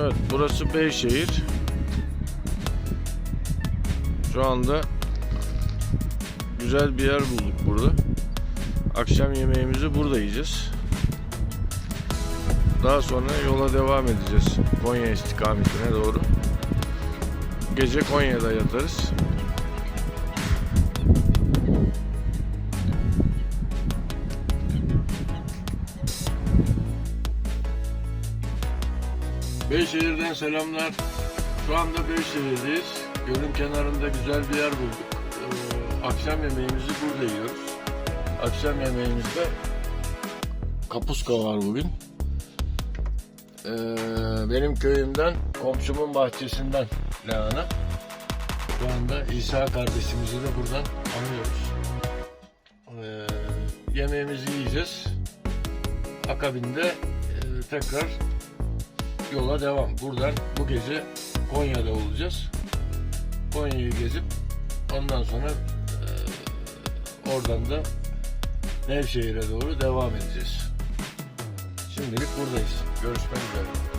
Evet burası Beyşehir. Şu anda güzel bir yer bulduk burada. Akşam yemeğimizi burada yiyeceğiz. Daha sonra yola devam edeceğiz. Konya istikametine doğru. Gece Konya'da yatarız. Beyşehir'den selamlar. Şu anda Beyşehir'deyiz. Gölün kenarında güzel bir yer bulduk. Ee, akşam yemeğimizi burada yiyoruz. Akşam yemeğimizde kapuska var bugün. Ee, benim köyümden, komşumun bahçesinden lahana. Şu anda İsa kardeşimizi de buradan anlıyoruz. Ee, yemeğimizi yiyeceğiz. Akabinde e, tekrar yola devam. Buradan bu gece Konya'da olacağız. Konya'yı gezip ondan sonra e, oradan da Nevşehir'e doğru devam edeceğiz. Şimdilik buradayız. Görüşmek üzere.